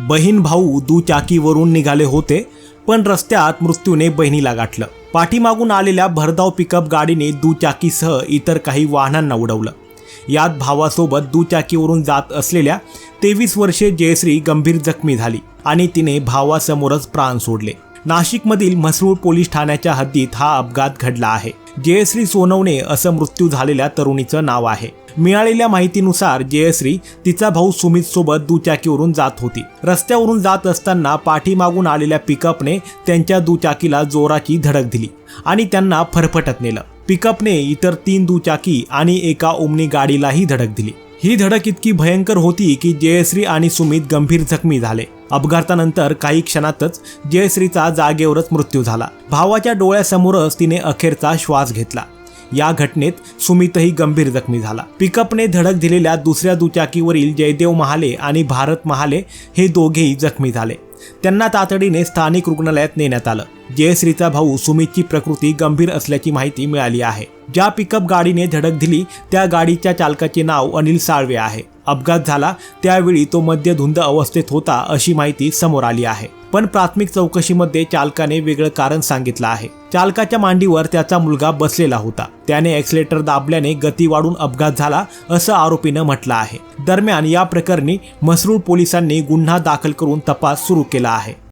बहीण भाऊ दुचाकीवरून निघाले होते पण रस्त्यात मृत्यूने बहिणीला गाठलं. पाठीमागून आलेल्या भरधाव पिकअप गाडीने दुचाकीसह इतर काही वाहनांना उडवलं. यात भावासोबत दुचाकीवरून जात असलेल्या तेवीस वर्षे जयश्री गंभीर जखमी झाली आणि तिने भावासमोरच प्राण सोडले. नाशिकमधील म्हसरूळ पोलीस ठाण्याच्या हद्दीत हा अपघात घडला आहे. जयश्री सोनवणे असं मृत्यू झालेल्या तरुणीचं नाव आहे. मिळालेल्या माहितीनुसार जयश्री तिचा भाऊ सुमित सोबत दुचाकीवरून जात होती. रस्त्यावरून जात असताना पाठीमागून आलेल्या पिकअपने त्यांच्या दुचाकीला जोराची धडक दिली आणि त्यांना फरफटत नेलं. पिकअपने इतर तीन दुचाकी आणि एका ओमनी गाडीलाही धडक दिली. ही धडक इतकी भयंकर होती की जयश्री आणि सुमित गंभीर जखमी झाले. अपघातानंतर काही क्षणातच जयश्रीचा जागेवरच मृत्यू झाला. भावाच्या डोळ्यासमोरच तिने अखेरचा श्वास घेतला. या घटनेत सुमितही गंभीर जखमी झाला. पिकअपने धडक दिलेल्या दुसऱ्या दुचाकीवरील जयदेव महाले आणि भारत महाले हे दोघेही जखमी झाले. त्यांना तातडीने स्थानिक रुग्णालयात नेण्यात आलं. जयश्रीचा भाऊ सुमितची प्रकृती गंभीर असल्याची माहिती मिळाली आहे. ज्या पिकअप गाडीने धडक दिली त्या गाडीच्या चालकाचे नाव अनिल साळवे आहे. अपघात झाला त्यावेळी तो मद्यधुंद अवस्थेत होता अशी माहिती समोर आली आहे. पण प्राथमिक चौकशीमध्ये चालकाने वेगळं कारण सांगितलं आहे. चालकाच्या मांडीवर त्याचा मुलगा बसलेला होता. त्याने एक्सलेटर दाबल्याने गती वाढून अपघात झाला असं आरोपीनं म्हटलं आहे. दरम्यान या प्रकरणी म्हसरूळ पोलिसांनी गुन्हा दाखल करून तपास सुरू केला आहे.